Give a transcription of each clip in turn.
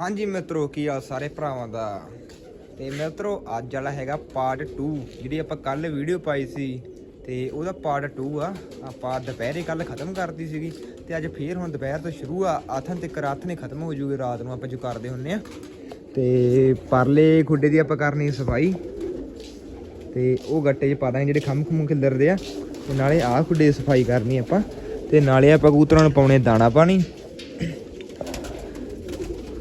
ਹਾਂਜੀ ਮਿੱਤਰੋ, ਕੀ ਆ ਸਾਰੇ ਭਰਾਵਾਂ ਦਾ? ਤੇ ਮਿੱਤਰੋ, ਅੱਜ ਵਾਲਾ ਹੈਗਾ ਪਾਰਟ 2 ਜਿਹੜੀ ਆਪਾਂ ਕੱਲ ਵੀਡੀਓ ਪਾਈ ਸੀ। ਤੇ ਉਹਦਾ ਪਾਰਟ 2 ਆ। ਆਪਾਂ ਦੁਪਹਿਰੇ ਕੱਲ ਖਤਮ ਕਰਤੀ ਸੀਗੀ। ਤੇ ਅੱਜ ਫੇਰ ਹੁਣ ਦੁਪਹਿਰ ਤੋਂ ਸ਼ੁਰੂ ਆ। ਆਥਨ ਤੇ ਕਰਾਥਨੇ ਖਤਮ ਹੋ ਜੂਗੇ, ਰਾਤ ਨੂੰ ਆਪਾਂ ਜੋ ਕਰਦੇ ਹੁੰਨੇ ਆ। ਤੇ ਪਰਲੇ ਖੁੱਡੇ ਦੀ ਆਪਾਂ ਕਰਨੀ ਸਫ਼ਾਈ। ਤੇ ਉਹ ਗੱਟੇ 'ਚ ਪਾ ਦਾਂਗੇ, ਜਿਹੜੇ ਖੰਮ ਖੁੰਮ ਖਿਲਰਦੇ ਆ। ਤੇ ਨਾਲੇ ਆਹ ਖੁੱਡੇ ਦੀ ਸਫ਼ਾਈ ਕਰਨੀ ਆਪਾਂ। ਤੇ ਨਾਲੇ ਆਪਾਂ ਕਬੂਤਰਾਂ ਨੂੰ ਪਾਉਣੇ ਦਾਣਾ ਪਾਣੀ।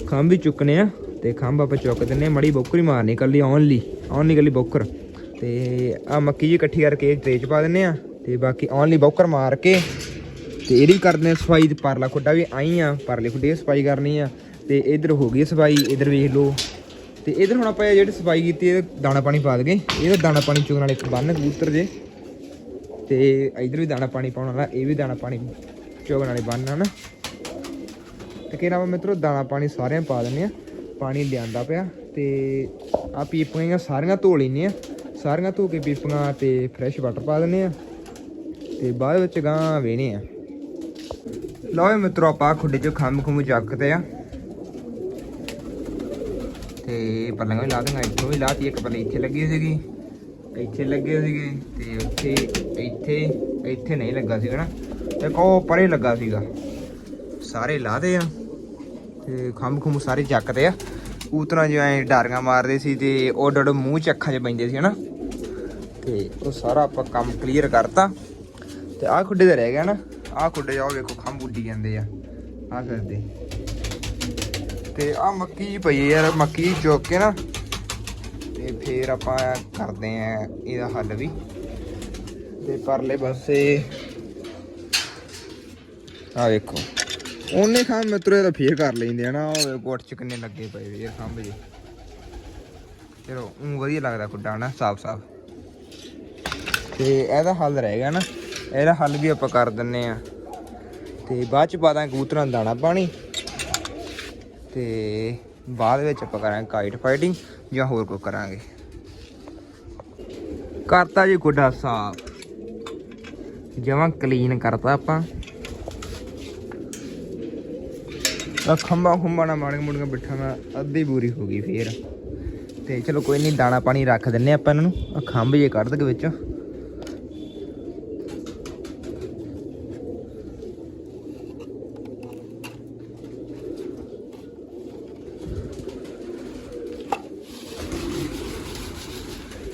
ਖੰਭ ਵੀ ਚੁੱਕਨੇ ਆ ਤੇ ਖੰਭ ਆਪਾਂ ਚੁੱਕ ਦਿੰਨੇ ਆ, ਮੜੀ ਬੋਕਰੀ ਮਾਰਨੀ ਕੱਲੀ ਓਨਲੀ ਓਨਲੀ ਕੱਲੀ ਬੋਕਰ। ਤੇ ਆ ਮੱਕੀ ਜੀ ਇਕੱਠੀ ਕਰਕੇ ਟਰੇ ਚ ਪਾ ਦਿੰਨੇ ਆ ਤੇ ਬਾਕੀ ਓਨਲੀ ਬੋਕਰ ਮਾਰ ਕੇ ਤੇ ਇਹਦੀ ਕਰਦੇ ਆ ਸਫ਼ਾਈ ਤੇ ਪਰਲਾ ਖੁੱਡਾ ਵੀ ਆਈ ਆ, ਪਰਲੇ ਖੁੱਡੇ ਸਫ਼ਾਈ ਕਰਨੀ ਆ ਤੇ ਇਧਰ ਹੋ ਗਈ ਸਫ਼ਾਈ, ਇਧਰ ਵੇਖ ਲਓ। ਤੇ ਇਧਰ ਹੁਣ ਆਪਾਂ ਜਿਹੜੀ ਸਫ਼ਾਈ ਕੀਤੀ, ਇਹ ਦਾਣਾ ਪਾਣੀ ਪਾ ਦਗੇ ਇਹਦਾ ਦਾਣਾ ਪਾਣੀ ਚੁਗਣ ਵਾਲੇ ਬੰਨ ਕਬੂਤਰ ਜੇ। ਤੇ ਇਧਰ ਵੀ ਦਾਣਾ ਪਾਣੀ ਪਾਉਣ ਵਾਲਾ, ਇਹ ਵੀ ਦਾਣਾ ਪਾਣੀ ਚੁਗਣ ਵਾਲੇ ਬੰਨ ਹਨ ਤੇ ਕਿਹੜਾ ਵਾ ਮਿੱਤਰੋ? ਦਾਣਾ ਪਾਣੀ ਸਾਰਿਆਂ ਪਾ ਦਿੰਨੇ ਆ। ਪਾਣੀ ਲਿਆਂਦਾ ਪਿਆ ਤੇ ਆ ਪੀਪੀਆਂ ਸਾਰੀਆਂ ਧੋ ਲੈਨੇ ਆ। ਸਾਰੀਆਂ ਧੋ ਕੇ ਪੀਪੀਆਂ ਤੇ ਫਰੈਸ਼ ਵਾਟਰ ਪਾ ਦਿੰਨੇ ਆ। ਤੇ ਬਾਅਦ ਵਿੱਚ ਗਾਂ ਵੇਨੇ ਆ। ਲਓ ਇਹ ਮਿੱਤਰੋ, ਆਪਾਂ ਖੁੱਡੇ 'ਚੋਂ ਖੰਮ ਖੁੰਮ ਚੱਕਦੇ ਆ। ਤੇ ਪੱਲਾਂ ਵੀ ਲਾ ਦਾਂਗਾ ਇੱਥੋਂ ਵੀ ਲਾਤੀ ਇੱਕ ਪੱਲੇ ਇੱਥੇ ਲੱਗੀ ਸੀਗੀ। ਇੱਥੇ ਲੱਗੇ ਸੀਗੇ ਤੇ ਉੱਥੇ, ਇੱਥੇ ਇੱਥੇ ਨਹੀਂ ਲੱਗਾ ਸੀਗਾ ਨਾ। ਇੱਕ ਉਹ ਪਰੇ ਲੱਗਾ ਸੀਗਾ। ਸਾਰੇ ਲਾਦੇ ਆ। ਖੰਭ ਖੁੰਭ ਸਾਰੇ ਚੱਕਦੇ ਆ। ਕੂਤਰਾਂ ਜਿਵੇਂ ਡਾਰੀਆਂ ਮਾਰਦੇ ਸੀ ਤੇ ਉਹ ਡੜ ਮੂੰਹ ਚ ਅੱਖਾਂ 'ਚ ਪੈਂਦੇ ਸੀ, ਹਨਾ? ਤੇ ਉਹ ਸਾਰਾ ਆਪਾਂ ਕੰਮ ਕਲੀਅਰ ਕਰਤਾ। ਤੇ ਆਹ ਖੁੱਡੇ ਤੇ ਰਹਿ ਗਿਆ ਨਾ। ਆਹ ਖੁੱਡੇ ਜਾਓ ਵੇਖੋ, ਖੰਭ ਉੱਡੀ ਜਾਂਦੇ ਆ। ਆਹ ਫਿਰਦੇ ਤੇ ਆਹ ਮੱਕੀ ਜੀ ਪਈ ਯਾਰ, ਮੱਕੀ ਚੁੱਕ ਕੇ ਨਾ, ਤੇ ਫੇਰ ਆਪਾਂ ਕਰਦੇ ਆ ਇਹਦਾ ਹੱਲ ਵੀ। ਤੇ ਪਰਲੇ ਪਾਸੇ ਆ ਵੇਖੋ। ਉਹਨੇ ਖਾਂ ਮਿੱਤਰੋ ਇਹਦਾ ਫੇਰ ਕਰ ਲੈਂਦੇ ਆ ਨਾ ਉਹ ਕੋਟ ਚ ਕਿੰਨੇ ਲੱਗੇ ਪਏ ਵੇ ਖੰਭ ਜੀ। ਚਲੋ ਉਹ ਵਧੀਆ ਲੱਗਦਾ ਖੁੱਡਾ ਨਾ ਸਾਫ਼ ਸਾਫ਼। ਤੇ ਇਹਦਾ ਹੱਲ ਰਹਿ ਗਿਆ ਨਾ, ਇਹਦਾ ਹੱਲ ਵੀ ਆਪਾਂ ਕਰ ਦਿੰਨੇ ਆ। ਤੇ ਬਾਅਦ ਚ ਪਾ ਦਾਂਗੇ ਕਬੂਤਰਾਂ ਨੂੰ ਦਾਣਾ ਪਾਣੀ। ਤੇ ਬਾਅਦ ਵਿੱਚ ਆਪਾਂ ਕਰਾਂਗੇ ਕਾਈਟ ਫਾਈਟਿੰਗ ਜਾਂ ਹੋਰ ਕੋਈ ਕਰਾਂਗੇ। ਕਰਤਾ ਜੀ ਗੁੱਡਾ ਸਾਫ਼। ਜਮਾਂ ਕਲੀਨ ਕਰਤਾ ਆਪਾਂ। ਆ ਖੰਭਾ ਖੁੰਭਾ ਨਾ ਮਾੜੀਆਂ ਮੁੜੀਆਂ ਬਿਠਾ ਮੈਂ ਅੱਧੀ ਬੂਰੀ ਹੋ ਗਈ ਫੇਰ। ਤੇ ਚਲੋ ਕੋਈ ਨਹੀਂ ਦਾਣਾ ਪਾਣੀ ਰੱਖ ਦਿੰਨੇ ਆਪਾਂ ਇਹਨਾਂ ਨੂੰ। ਆ ਖੰਭ ਜੇ ਕੱਢ ਦਗੇ ਵਿੱਚ।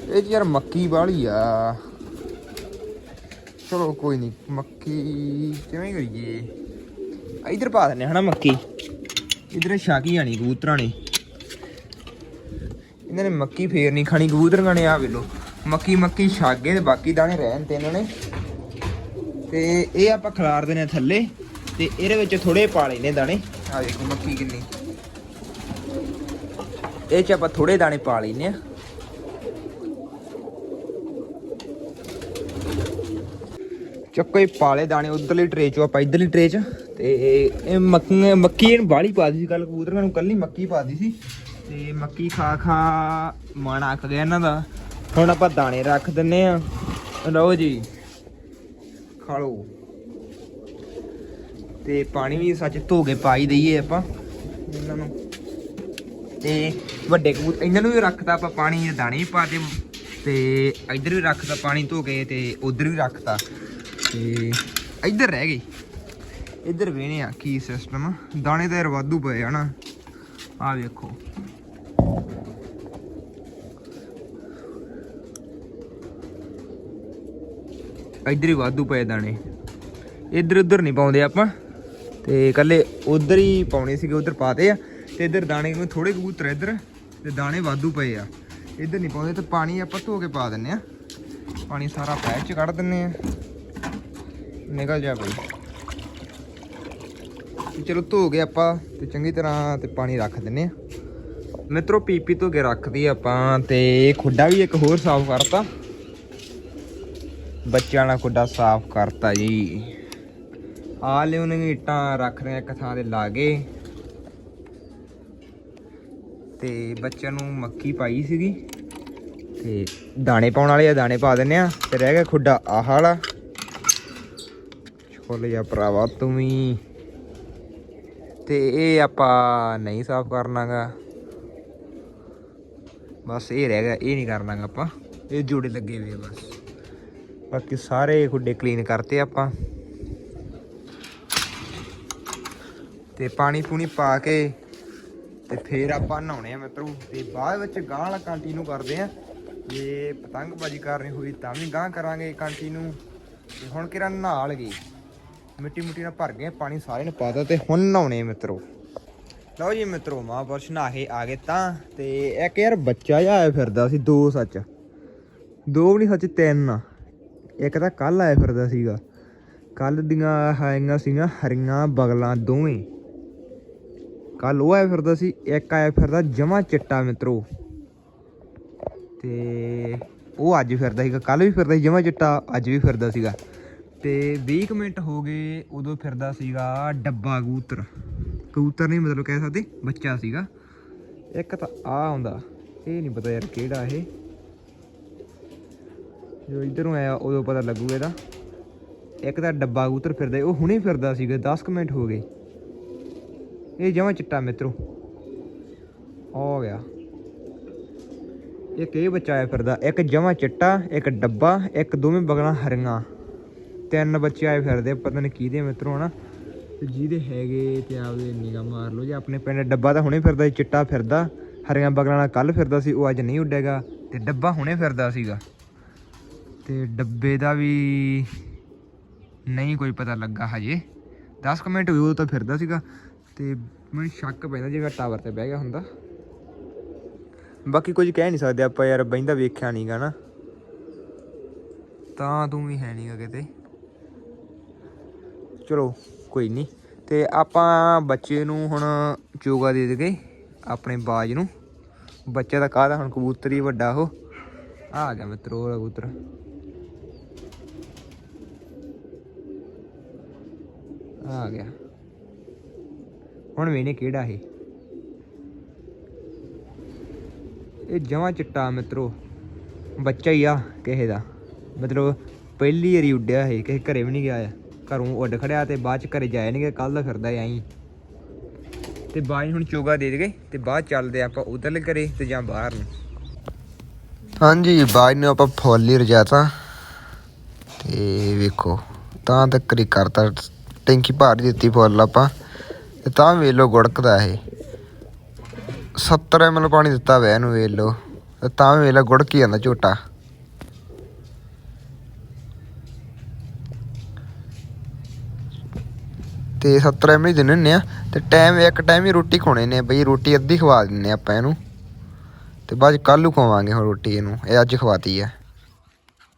ਇਹ ਯਾਰ ਮੱਕੀ ਵਾਲੀ ਆ। ਚਲੋ ਕੋਈ ਨਹੀਂ ਮੱਕੀ ਕਿਵੇਂ ਕਰੀਏ? ਇਧਰ ਪਾ ਦਿੰਨੇ ਹਨਾ ਮੱਕੀ? ਇਧਰ ਛਾਕੀ ਆਣੀ ਕਬੂਤਰਾਂ ਨੇ। ਇਹਨਾਂ ਨੇ ਮੱਕੀ ਫੇਰ ਨਹੀਂ ਖਾਣੀ, ਕਬੂਤਰਾਂ ਨੇ ਆ ਵੇਲੋ ਮੱਕੀ ਮੱਕੀ ਛਾਗੇ ਤੇ ਬਾਕੀ ਦਾਣੇ ਰਹਿਣ ਤੇ ਇਹਨਾਂ ਨੇ। ਤੇ ਇਹ ਆਪਾਂ ਖਿਲਾਰ ਦੇਣੇ ਆ ਥੱਲੇ, ਤੇ ਇਹਦੇ ਵਿੱਚ ਥੋੜੇ ਪਾ ਲੈਨੇ ਦਾਣੇ। ਆ ਦੇਖੋ ਮੱਕੀ ਕਿੰਨੀ। ਇਹ ਚ ਆਪਾਂ ਥੋੜੇ ਦਾਣੇ ਪਾ ਲੈਨੇ ਆ ਚੱਕੋ ਇਹ ਪਾਲੇ ਦਾਣੇ ਉਧਰਲੀ ਟਰੇ ਚੋਂ ਆਪਾਂ ਇਧਰਲੀ ਟਰੇ ਚ। ਤੇ ਇਹ ਮੱਕੀ ਮੱਕੀ ਇਹਨੂੰ ਬਾਲੀ ਪਾ ਦੀ ਸੀ ਕੱਲ ਕਬੂਤਰਾਂ ਨੂੰ ਕੱਲੀ ਮੱਕੀ ਪਾ ਦੀ ਸੀ। ਤੇ ਮੱਕੀ ਖਾ ਖਾ ਮਨ ਆਖ ਗਿਆ ਇਹਨਾਂ ਦਾ। ਹੁਣ ਆਪਾਂ ਦਾਣੇ ਰੱਖ ਦਿੰਨੇ ਆ। ਲਓ ਜੀ, ਖਾ ਲਓ। ਤੇ ਪਾਣੀ ਵੀ ਸੱਚ ਧੋ ਕੇ ਪਾਈ ਦਈਏ ਆਪਾਂ। ਇਹਨਾਂ ਨੂੰ। ਤੇ ਵੱਡੇ ਕਬੂਤਰ ਇਹਨਾਂ ਨੂੰ ਵੀ ਰੱਖਦਾ ਆਪਾਂ ਪਾਣੀ ਦੇ ਦਾਣੇ ਵੀ ਪਾ ਦੇ ਤੇ ਇੱਧਰ ਵੀ ਰੱਖਦਾ ਪਾਣੀ ਧੋ ਕੇ ਤੇ ਉਧਰ ਵੀ ਰੱਖਤਾ। ਤੇ ਇੱਧਰ ਰਹਿ ਗਈ ਇੱਧਰ ਵੇਨੇ ਆ, ਕੀ ਸਿਸਟਮ ਦਾਣੇ ਤਾਂ ਯਾਰ ਵਾਧੂ ਪਏ ਆ ਨਾ। ਆ ਵੇਖੋ। ਇੱਧਰ ਹੀ ਵਾਧੂ ਪਏ ਦਾਣੇ। ਇੱਧਰ ਉੱਧਰ ਨਹੀਂ ਪਾਉਂਦੇ ਆਪਾਂ। ਤੇ ਕੱਲੇ ਉਧਰ ਹੀ ਪਾਉਣੇ ਸੀਗੇ, ਉਧਰ ਪਾਤੇ ਆ। ਤੇ ਇੱਧਰ ਦਾਣੇ ਨੂੰ ਥੋੜੇ ਕਬੂਤਰ ਇੱਧਰ, ਤੇ ਦਾਣੇ ਵਾਧੂ ਪਏ ਆ। ਇੱਧਰ ਨਹੀਂ ਪਾਉਂਦੇ, ਤੇ ਪਾਣੀ ਆਪਾਂ ਧੋ ਕੇ ਪਾ ਦਿੰਨੇ ਆ। ਪਾਣੀ ਸਾਰਾ ਪੈਰ ਚ ਕੱਢ ਦਿੰਨੇ ਆ। ਨਿਕਲ ਜਾ ਬਈ। ਚਲੋ ਧੋ ਕੇ ਆਪਾਂ ਤੇ ਚੰਗੀ ਤਰ੍ਹਾਂ ਤੇ ਪਾਣੀ ਰੱਖ ਦਿੰਨੇ ਆ ਮਿੱਤਰੋ, ਪੀਪੀ ਧੋ ਕੇ ਰੱਖਦੀ ਆਪਾਂ ਤੇ ਖੁੱਡਾ ਵੀ ਇੱਕ ਹੋਰ ਸਾਫ਼ ਕਰਤਾ। ਬੱਚਿਆਂ ਦਾ ਖੁੱਡਾ ਸਾਫ਼ ਕਰਤਾ ਜੀ। ਆ ਲਿਓ ਨੇ ਇੱਟਾਂ, ਰੱਖ ਰਹੇ ਇੱਕ ਥਾਂ ਦੇ ਲਾਗੇ। ਤੇ ਬੱਚਿਆਂ ਨੂੰ ਮੱਕੀ ਪਾਈ ਸੀਗੀ। ਤੇ ਦਾਣੇ ਪਾਉਣ ਵਾਲੇ ਆ, ਦਾਣੇ ਪਾ ਦਿੰਨੇ ਆ ਤੇ ਰਹਿ ਗਿਆ ਖੁੱਡਾ ਆਹ ਵਾਲਾ। ਛੋਲ ਜਾ ਭਰਾਵਾ, ਤੂੰ ਵੀ। ਤੇ ਇਹ ਆਪਾਂ ਨਹੀਂ ਸਾਫ਼ ਕਰਨਾਗਾ। ਬਸ ਇਹ ਰਹਿ ਗਿਆ, ਇਹ ਨਹੀਂ ਕਰਨਾਗਾ ਆਪਾਂ। ਇਹ ਜੋੜੇ ਲੱਗੇ ਹੋਏ ਆ ਬਸ। ਬਾਕੀ ਸਾਰੇ ਖੁੱਡੇ ਕਲੀਨ ਕਰਤੇ ਆਪਾਂ। ਤੇ ਪਾਣੀ ਪੂਣੀ ਪਾ ਕੇ ਤੇ ਫੇਰ ਆਪਾਂ ਨਹਾਉਣੇ ਆ ਮਿੱਤਰੋ। ਤੇ ਬਾਅਦ ਵਿੱਚ ਗਾਂ ਵਾਲਾ ਕੰਟੀਨਿਊ ਕਰਦੇ ਆ। ਜੇ ਪਤੰਗਬਾਜ਼ੀ ਕਰਨੀ ਹੋਈ ਤਾਂ ਵੀ ਗਾਂ ਕਰਾਂਗੇ ਕੰਟੀਨਿਊ ਤੇ ਹੁਣ ਕਿਰਾਂ ਨਹਾ ਲਗੇ ਮਿੱਟੀ ਮੁੱਟੀ ਨਾਲ ਭਰ ਗਏ, ਪਾਣੀ ਸਾਰੇ ਨੇ ਪਾਤਾ ਤੇ ਹੁਣ ਨਹਾਉਣੇ ਆ ਮਿੱਤਰੋ। ਲਓ ਜੀ ਮਿੱਤਰੋ, ਮਹਾਂਪੁਰਸ਼ ਨਹਾਏ ਆ ਗਏ ਤਾਂ, ਤੇ ਇੱਕ ਯਾਰ ਬੱਚਾ ਜਿਹਾ ਆਇਆ ਫਿਰਦਾ ਸੀ, ਦੋ ਸੱਚ। ਦੋ ਵੀ ਨਹੀਂ ਸੱਚ, ਤਿੰਨ ਆ। ਇੱਕ ਤਾਂ ਕੱਲ ਆਇਆ ਫਿਰਦਾ ਸੀਗਾ। ਕੱਲ ਦੀਆਂ ਆਈਆਂ ਸੀਗੀਆਂ, ਹਰੀਆਂ ਬਗਲਾਂ ਦੋਵੇਂ। ਕੱਲ ਉਹ ਆਇਆ ਫਿਰਦਾ ਸੀ, ਇੱਕ ਆਇਆ ਫਿਰਦਾ ਜਮਾ ਚਿੱਟਾ ਮਿੱਤਰੋ। ਤੇ ਉਹ ਅੱਜ ਫਿਰਦਾ ਸੀਗਾ ਕੱਲ ਵੀ ਫਿਰਦਾ ਸੀ, ਜਮਾ ਚਿੱਟਾ, ਅੱਜ ਵੀ ਫਿਰਦਾ ਸੀਗਾ। ਤੇ 20 ਕੁ ਮਿੰਟ ਹੋ ਗਏ, ਉਦੋਂ ਫਿਰਦਾ ਸੀਗਾ ਡੱਬਾ ਕਬੂਤਰ। ਕਬੂਤਰ ਨਹੀਂ ਮਤਲਬ ਕਹਿ ਸਕਦੇ, ਬੱਚਾ ਸੀਗਾ। ਇੱਕ ਤਾਂ ਆ ਹੁੰਦਾ ਇਹ ਨਹੀਂ ਪਤਾ ਯਾਰ ਕਿਹੜਾ ਇਹ। ਜੋ ਇਧਰੋਂ ਆਇਆ, ਉਦੋਂ ਪਤਾ ਲੱਗੂ ਇਹਦਾ। ਇੱਕ ਤਾਂ ਡੱਬਾ ਕਬੂਤਰ ਫਿਰਦਾ, ਉਹ ਹੁਣੇ ਫਿਰਦਾ ਸੀਗਾ 10 ਕੁ ਮਿੰਟ ਹੋ ਗਏ। ਇਹ ਜਮਾਂ ਚਿੱਟਾ ਮਿੱਤਰੋ। ਆ ਗਿਆ। ਇੱਕ ਇਹ ਬੱਚਾ ਆਇਆ ਫਿਰਦਾ, ਇੱਕ ਜਮਾਂ ਚਿੱਟਾ, ਇੱਕ ਡੱਬਾ, ਇੱਕ ਦੋਵੇਂ ਬਗਲਾਂ ਹਰੀਆਂ। ਤਿੰਨ ਬੱਚੇ ਆਏ ਫਿਰਦੇ ਪਤਾ ਨਹੀਂ ਕਿਹਦੇ ਮਿੱਤਰੋ ਹਨਾ। ਤੇ ਜਿਹਦੇ ਹੈਗੇ ਤੇ ਆਪਦੇ ਨਿਗਾਹ ਮਾਰ ਲਓ, ਜੇ ਆਪਣੇ ਪਿੰਡ ਡੱਬਾ ਤਾਂ ਹੁਣੇ ਫਿਰਦਾ ਸੀ, ਚਿੱਟਾ ਫਿਰਦਾ, ਹਰੀਆਂ ਬਗਲਾਂ ਨਾਲ ਕੱਲ ਫਿਰਦਾ ਸੀ, ਉਹ ਅੱਜ ਨਹੀਂ ਉੱਡੇਗਾ, ਤੇ ਡੱਬਾ ਹੁਣੇ ਫਿਰਦਾ ਸੀਗਾ। ਤੇ ਡੱਬੇ ਦਾ ਵੀ ਨਹੀਂ ਕੋਈ ਪਤਾ ਲੱਗਾ ਹਜੇ। 10 ਕੁ ਮਿੰਟ ਹੋਏ ਉਦੋਂ ਤਾਂ ਫਿਰਦਾ ਸੀਗਾ, ਤੇ ਮੈਨੂੰ ਸ਼ੱਕ ਪੈਂਦਾ ਜੇ ਮੈਂ ਟਾਵਰ ਤੇ ਬਹਿ ਗਿਆ ਹੁੰਦਾ। ਬਾਕੀ ਕੁਝ ਕਹਿ ਨਹੀਂ ਸਕਦੇ ਆਪਾਂ ਯਾਰ, ਬਹਿੰਦਾ ਵੇਖਿਆ ਨਹੀਂਗਾ ਨਾ। ਤਾਂ ਤੂੰ ਵੀ ਹੈ ਨਹੀਂਗਾ ਕਿਤੇ। ਚਲੋ, ਕੋਈ ਨਹੀਂ ਤੇ ਆਪਾਂ ਬੱਚੇ ਨੂੰ ਹੁਣ ਚੋਗਾ ਦੇ ਦੇਗੇ, ਆਪਣੇ ਬਾਜ ਨੂੰ। ਬੱਚਾ ਦਾ ਕਾਹਦਾ ਹੁਣ, ਕਬੂਤਰ ਹੀ ਵੱਡਾ ਉਹ। ਆ ਗਿਆ ਮਿੱਤਰੋ, ਉਹ ਕਬੂਤਰ। ਆ ਗਿਆ। ਹੁਣ ਵੇਨੇ ਕਿਹੜਾ ਇਹ। ਇਹ ਜਮਾਂ ਚਿੱਟਾ ਮਿੱਤਰੋ। ਬੱਚਾ ਹੀ ਆ ਕਿਸੇ ਦਾ। ਮਤਲਬ ਪਹਿਲੀ ਵਾਰੀ ਉੱਡਿਆ ਇਹ, ਕਿਸੇ ਘਰੇ ਵੀ ਨਹੀਂ ਗਿਆ ਆ ਘਰੋਂ ਉੱਡ ਖੜਿਆ ਤੇ ਬਾਅਦ ਚ ਘਰੇ ਜਾਇਆ ਨਹੀਂ ਕੱਲ ਦਾ ਫਿਰਦਾ ਐਂ ਤੇ ਬਾਈ ਹੁਣ ਚੋਗਾ ਦੇ ਦੇਗੇ ਤੇ ਬਾਅਦ ਚੱਲਦੇ ਆਪਾਂ ਉਧਰਲੇ ਘਰੇ ਤੇ ਜਾਂ ਬਾਹਰ ਨੂੰ। ਹਾਂਜੀ, ਬਾਈ ਨੂੰ ਆਪਾਂ ਫੁੱਲ ਹੀ ਰਜਾਤਾ। ਤੇ ਵੇਖੋ, ਤਾਂ ਤੱਕ ਹੀ ਕਰਤਾ। ਟੈਂਕੀ ਭਰ ਦਿੱਤੀ ਫੁੱਲ ਆਪਾਂ। ਤੇ ਤਾਂ ਵੇਲੋ ਗੁੜਕਦਾ ਇਹ। 70 ml ਪਾਣੀ ਦਿੱਤਾ ਵੈ ਇਹਨੂੰ ਵੇਖ ਤਾਂ ਵੇਖ ਲਓ ਗੁੜਕ ਹੀ ਜਾਂਦਾ ਝੋਟਾ। ਤੇ 70 ml ਹੀ ਦਿੰਨੇ ਹੁੰਦੇ ਆ, ਤੇ ਟਾਈਮ ਇੱਕ ਟਾਈਮ ਹੀ ਰੋਟੀ ਖਾਣੇ ਨੇ ਬਈ, ਰੋਟੀ ਅੱਧੀ ਖਵਾ ਦਿੰਨੇ ਆਪਾਂ ਇਹਨੂੰ। ਤੇ ਬਾਅਦ ਕੱਲ ਨੂੰ ਖਵਾਵਾਂਗੇ ਹੁਣ ਰੋਟੀ ਇਹਨੂੰ, ਇਹ ਅੱਜ ਖਵਾਤੀ ਆ।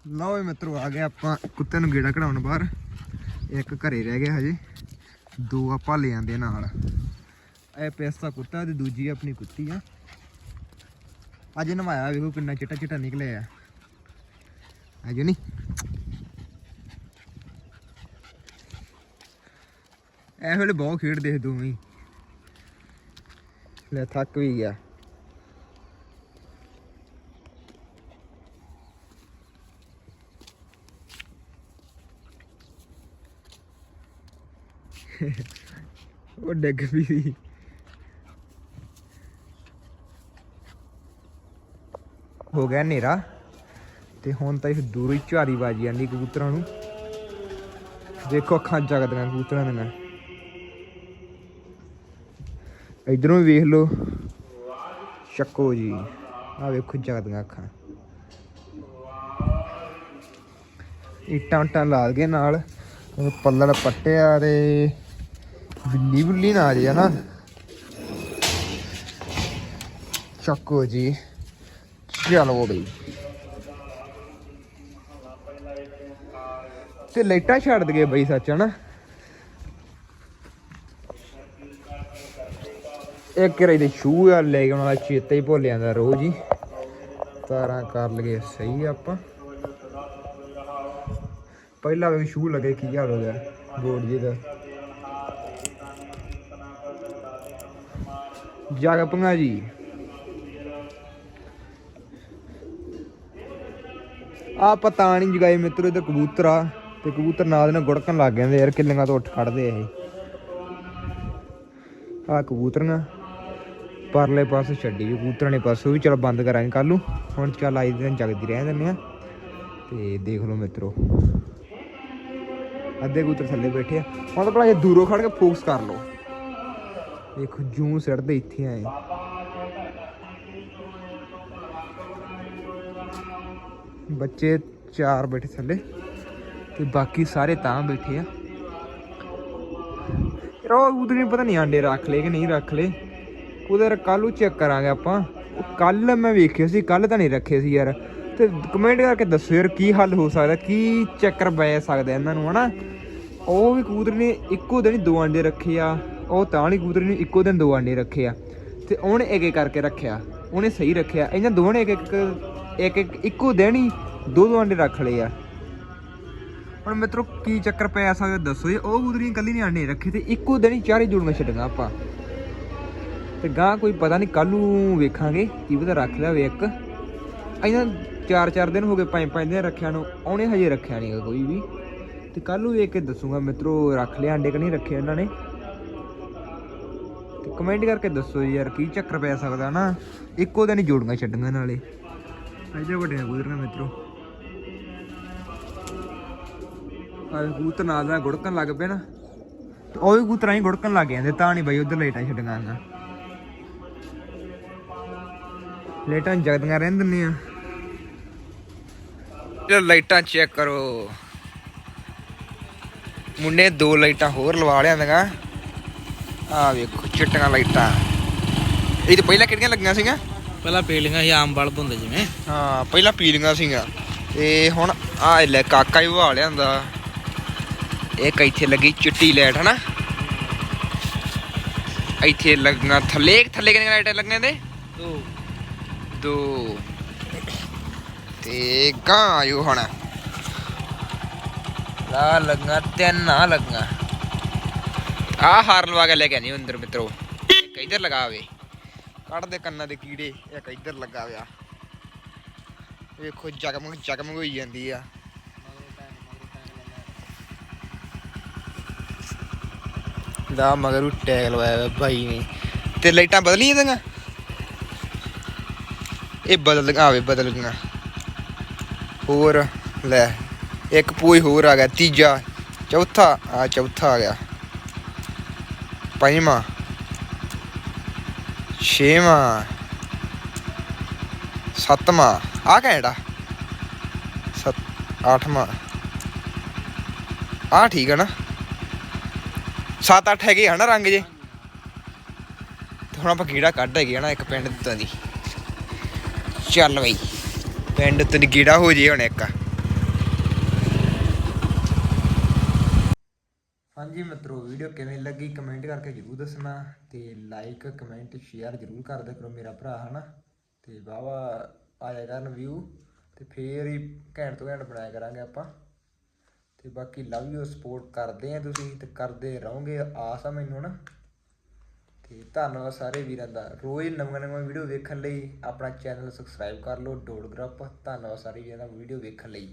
ਲਓ ਵੀ ਮਿੱਤਰੋ, ਆ ਗਏ ਆਪਾਂ ਕੁੱਤੇ ਨੂੰ ਗੇੜਾ ਕਢਾਉਣ ਬਾਹਰ। ਇੱਕ ਘਰੇ ਰਹਿ ਗਿਆ ਹਜੇ, ਦੋ ਆਪਾਂ ਲੈ ਆਂਦੇ ਨਾਲ। ਇਹ ਪੈਸਾ ਕੁੱਤਾ ਤੇ ਦੂਜੀ ਆਪਣੀ ਕੁੱਤੀ ਆ। ਅੱਜ ਨਵਾਇਆ ਵੇਖੋ ਕਿੰਨਾ ਚਿੱਟਾ ਚਿੱਟਾ ਨਿਕਲਿਆ ਆ। ਅਜੇ ਨਹੀਂ? ਇਹ ਵੇਲੇ ਬਹੁਤ ਖੇਡਦੇ ਸੀ ਦੋਵੇਂ ਲੈ ਥੱਕ ਵੀ ਗਿਆ। ਉਹ ਡਿੱਗ ਵੀ ਸੀ। ਹੋ ਗਿਆ ਹਨੇਰਾ। ਤੇ ਹੁਣ ਤਾਂ ਇਹ ਦੂਰੋਂ ਹੀ ਝਾਰੀ ਬਾਜੀ ਜਾਂਦੀ ਕਬੂਤਰਾਂ ਨੂੰ। ਦੇਖੋ ਅੱਖਾਂ ਜਗਦੀਆਂ ਕਬੂਤਰਾਂ ਦੀਆਂ। ਇਧਰੋਂ ਵੀ ਵੇਖ ਲਓ। ਚੱਕੋ ਜੀ। ਆ ਵੇਖੋ ਜਗਦੀਆਂ ਅੱਖਾਂ। ਇੱਟਾਂ ਉੱਟਾਂ ਲਾ ਗਏ ਨਾਲ। ਪੱਲੜ ਪੱਟਿਆ ਤੇ ਬਿੱਲੀ ਬੁੱਲੀ ਨਾ ਆ ਜੇ ਨਾ ਚੱਕੋ ਜੀ। ਚਲੋ ਬਈ। ਤੇ ਲਾਈਟਾਂ ਛੱਡ ਦਗੇ ਬਈ ਸੱਚ, ਹਨਾ। ਇੱਕ ਰੇ ਦੇ ਸ਼ੂ ਆ, ਲੈ ਕੇ ਉਹਨਾਂ ਦਾ ਚੇਤਾ ਹੀ ਭੁੱਲ ਜਾਂਦਾ ਰੋਜ਼ ਹੀ। ਤਾਰਾਂ ਕਰ ਲਗੇ ਸਹੀ ਆਪਾਂ। ਪਹਿਲਾਂ ਵੀ ਸ਼ੂ ਲਗੇ, ਕੀ ਹਾਲ ਹੋ ਗਿਆ? ਬੋਰਡ ਜੀ ਦਾ। ਜਾਗ ਪੰਗਾ ਜੀ। ਆ ਪਤਾ ਨਹੀਂ ਜਗਾਏ ਮਿੱਤਰੋ ਤੇ ਕਬੂਤਰ ਆ। ਤੇ ਕਬੂਤਰ ਨਾਲ ਦੇ ਨਾਲ ਗੁੜਕਣ ਲੱਗ ਜਾਂਦੇ ਯਾਰ, ਕਿੱਲੀਆਂ ਤੋਂ ਉੱਠ ਕੱਢਦੇ ਆ ਇਹ। ਆ ਕਬੂਤਰੀਆਂ ਪਰਲੇ ਪਾਸੇ ਛੱਡੀ ਵੀ ਕਬੂਤਰਾਂ ਨੇ ਪਾਸੋਂ ਵੀ ਚਲੋ ਬੰਦ ਕਰਾਂਗੇ ਕੱਲ ਨੂੰ। ਹੁਣ ਚੱਲ ਆਈ ਦਿਨ ਜਗਦੀ ਰਹਿ ਦਿੰਦੇ ਆ ਤੇ ਦੇਖ ਲਓ ਮਿੱਤਰੋ। ਅੱਧੇ ਕਬੂਤਰ ਥੱਲੇ ਬੈਠੇ ਆ। ਹੁਣ ਤਾਂ ਭਲਾ ਇਹ ਦੂਰੋਂ ਖੜ ਕੇ ਫੋਕਸ ਕਰ ਲਓ। ਦੇਖੋ, ਜੂੰ ਸੜਦੇ ਇੱਥੇ ਆਏ। ਬੱਚੇ ਚਾਰ ਬੈਠੇ ਥੱਲੇ ਤੇ ਬਾਕੀ ਸਾਰੇ ਤਾਂ ਬੈਠੇ ਆ। ਯਾਰ ਉਧਰ ਨਹੀਂ ਪਤਾ ਨਹੀਂ ਆਂਡੇ ਰੱਖ ਲਏ ਕਿ ਨਹੀਂ ਰੱਖ ਲਏ। ਉਹਦੇ ਕੱਲ ਨੂੰ ਚੈੱਕ ਕਰਾਂਗੇ ਆਪਾਂ। ਕੱਲ ਮੈਂ ਵੇਖਿਆ ਸੀ ਕੱਲ ਤਾਂ ਨਹੀਂ ਰੱਖੇ ਸੀ ਯਾਰ। ਤੇ ਕਮੈਂਟ ਕਰਕੇ ਦੱਸੋ ਯਾਰ ਕੀ ਹੱਲ ਹੋ ਸਕਦਾ, ਕੀ ਚੱਕਰ ਪੈ ਸਕਦਾ ਇਹਨਾਂ ਨੂੰ, ਹਨਾ? ਉਹ ਵੀ ਕਬੂਤਰ ਨੇ ਇੱਕੋ ਦਿਨ ਦੋ ਆਂਡੇ ਰੱਖੇ ਆ, ਉਹ ਤਾਂ ਵਾਲੀ ਕਬੂਤਰ ਨੇ ਇੱਕੋ ਦਿਨ ਦੋ ਆਂਡੇ ਰੱਖੇ ਆ। ਤੇ ਉਹਨੇ ਇੱਕ ਇੱਕ ਕਰਕੇ ਰੱਖਿਆ, ਉਹਨੇ ਸਹੀ ਰੱਖਿਆ। ਇਹਨਾਂ ਦੋਵਾਂ ਨੇ ਇੱਕ ਇੱਕ ਇੱਕ ਇੱਕੋ ਦਿਨ ਹੀ ਦੋ ਦੋ ਆਂਡੇ ਰੱਖ ਲਏ ਆ। ਹੁਣ ਮਿੱਤਰੋ, ਕੀ ਚੱਕਰ ਪੈ ਸਕਦਾ ਦੱਸੋ ਜੀ। ਉਹ ਕਬੂਤਰੀਆਂ ਕੱਲੀ ਨਹੀਂ ਆਂਡੇ ਰੱਖੇ ਤੇ ਇੱਕੋ ਦਿਨ ਹੀ ਚਾਰੇ ਜੁੜੀਆਂ ਛੱਡੀਆਂ ਆਪਾਂ। ਤੇ ਗਾਂ ਕੋਈ ਪਤਾ ਨਹੀਂ ਕੱਲ ਨੂੰ ਵੇਖਾਂਗੇ ਕੀ ਪਤਾ ਰੱਖ ਲਿਆ ਵੇ ਇੱਕ। ਇਹਨਾਂ ਚਾਰ ਚਾਰ ਦਿਨ ਹੋ ਗਏ ਪੰਜ ਪੰਜ ਦਿਨ ਰੱਖਿਆ ਨੂੰ, ਉਹਨੇ ਹਜੇ ਰੱਖਿਆ ਨਹੀਂਗਾ ਕੋਈ ਵੀ। ਤੇ ਕੱਲ ਨੂੰ ਵੇਖ ਕੇ ਦੱਸੂਗਾ ਮਿੱਤਰੋ, ਰੱਖ ਲਿਆ ਅੰਡੇ ਕਿ ਨਹੀਂ ਰੱਖੇ ਇਹਨਾਂ ਨੇ। ਤੇ ਕਮੈਂਟ ਕਰਕੇ ਦੱਸੋ ਯਾਰ, ਕੀ ਚੱਕਰ ਪੈ ਸਕਦਾ ਨਾ। ਇੱਕੋ ਦਿਨ ਹੀ ਜੋੜੀਆਂ ਛੱਡੀਆਂ ਨਾਲੇ। ਅਜੇ ਵੱਡੇ ਕਬੂਤਰਾਂ ਮਿੱਤਰੋ। ਆ ਕਬੂਤਰ ਨਾਲ ਦਾ ਗੁੜਕਣ ਲੱਗ ਪਿਆ ਨਾ। ਤੇ ਉਹ ਵੀ ਕੂਤਰਾਂ ਹੀ ਗੁੜਕਣ ਲੱਗ ਜਾਂਦੇ, ਤਾਂ ਨਹੀਂ ਬਈ ਉਧਰ ਲੇਟਾਂ ਛੱਡੀਆਂ ਨਾ ਲੇਟਾਂ ਜਗਦੀਆਂ ਰਹਿੰਦੀਆਂ ਇਹ ਲਾਈਟਾਂ ਚੈੱਕ ਕਰੋ। ਮੁੰਡੇ ਦੋ ਲਾਈਟਾਂ ਹੋਰ ਲਵਾ ਲਿਆਂਦਾਗਾ ਆ ਵੇਖੋ ਚਿੱਟੀਆਂ ਲਾਈਟਾਂ। ਇਹ ਤਾਂ ਪਹਿਲਾਂ ਕਿਹੜੀਆਂ ਲੱਗੀਆਂ ਸੀਗੀਆਂ? ਪਹਿਲਾਂ ਪੀਲੀਆਂ ਸੀ ਆਮ ਬਲਬ ਹੁੰਦੇ ਜਿਵੇਂ। ਹਾਂ ਪਹਿਲਾਂ ਪੀਲੀਆਂ ਸੀਗੀਆਂ। ਤੇ ਹੁਣ ਆ ਲੈ ਕਾਕਾ ਹੀ ਵਾ ਲਿਆਂਦਾ। ਇੱਕ ਇੱਥੇ ਲੱਗੀ ਚਿੱਟੀ ਲਾਈਟ ਹਨਾ? ਇੱਥੇ ਲੱਗਣਾ ਥੱਲੇ ਥੱਲੇ ਕਿੰਨੀਆਂ ਲਾਈਟਾਂ ਲੱਗੀਆਂ ਤੇ ਤੋ ਦੋ। ਤੇ ਗਾਂ ਆਇਓ ਹੁਣ। ਲਾ ਲੱਗਣਾ ਤਿੰਨ ਆ ਲੱਗਾ। ਆ ਹਾਰ ਲਵਾ ਕੇ ਲੈ ਕੇ ਨਹੀਂ ਅੰਦਰ ਮਿੱਤਰੋ। ਇੱਕ ਇੱਧਰ ਲਗਾਵੇ ਕੱਢ ਦੇ ਕੰਨਾਂ ਦੇ ਕੀੜੇ, ਇੱਕ ਇੱਧਰ ਲੱਗਾ ਹੋਇਆ ਵੇਖੋ, ਜਗਮਗ ਜਗਮਗ ਹੋਈ ਜਾਂਦੀ ਆ। ਦਾ ਮਗਰੂ ਟੈਗ ਲਵਾਇਆ ਹੋਇਆ ਭਾਈ ਨੇ। ਤੇ ਲਾਈਟਾਂ ਬਦਲੀਆਂ ਇਹਦੀਆਂ ਇਹ ਬਦਲ ਆਵੇ ਬਦਲ ਗਈਆਂ। ਹੋਰ, ਲੈ, ਇੱਕ ਪੂਈ ਹੋਰ ਆ ਗਿਆ, ਤੀਜਾ, ਚੌਥਾ ਆ ਚੌਥਾ ਆ ਗਿਆ। ਪੰਜਵਾਂ, ਛੇਵਾਂ, ਸੱਤਵਾਂ ਆ ਕਿਹੜਾ ਸੱਤ, ਅੱਠਵਾਂ। ਆ ਠੀਕ ਹੈ ਨਾ। ਸੱਤ, ਅੱਠ ਹੈਗੇ ਆ ਨਾ ਰੰਗ ਜੇ। ਤੇ ਹੁਣ ਆਪਾਂ ਕੀੜਾ ਕੱਢ ਹੈਗੇ ਆ ਨਾ ਇੱਕ ਪਿੰਡ ਤੋਂ ਦੀ। ਚੱਲ ਬਈ। ਪਿੰਡ ਤੋਂ ਕੀੜਾ ਹੋ ਜੇ ਹੁਣ ਇੱਕ। ਹਾਂਜੀ ਮਿੱਤਰੋ ਵੀਡੀਓ ਕਿਵੇਂ ਲੱਗੀ ਕਮੈਂਟ ਕਰਕੇ ਜਰੂਰ ਦੱਸਣਾ ਤੇ ਲਾਈਕ ਕਮੈਂਟ ਸ਼ੇਅਰ ਜਰੂਰ ਕਰ ਦਿਆ ਕਰੋ ਮੇਰਾ ਭਰਾ ਹਨਾ? ਤੇ ਵਾਵਾ ਆਇਆ ਕਰਨ ਵਿਊ ਤੇ ਫੇਰ ਹੀ ਘੈਂਟ ਤੋਂ ਘੈਂਟ ਬਣਾਇਆ ਕਰਾਂਗੇ ਆਪਾਂ। ਤੇ ਬਾਕੀ ਲਵ ਯੂ ਸਪੋਰਟ ਕਰਦੇ ਆ ਤੁਸੀਂ ਤੇ ਕਰਦੇ ਰਹੋਗੇ ਆਸ ਆ ਮੈਨੂੰ ਨਾ ਤੇ ਧੰਨਵਾਦ ਸਾਰੇ ਵੀਰਾਂ ਦਾ। ਰੋਜ਼ ਨਵੀਆਂ ਨਵੀਆਂ ਵੀਡੀਓ ਵੇਖਣ ਲਈ ਆਪਣਾ ਚੈਨਲ ਸਬਸਕ੍ਰਾਈਬ ਕਰ ਲਓ ਡੋਡ ਗਰੁੱਪ। ਧੰਨਵਾਦ ਸਾਰੇ ਵੀਰਾਂ ਦਾ ਵੀਡੀਓ ਵੇਖਣ ਲਈ।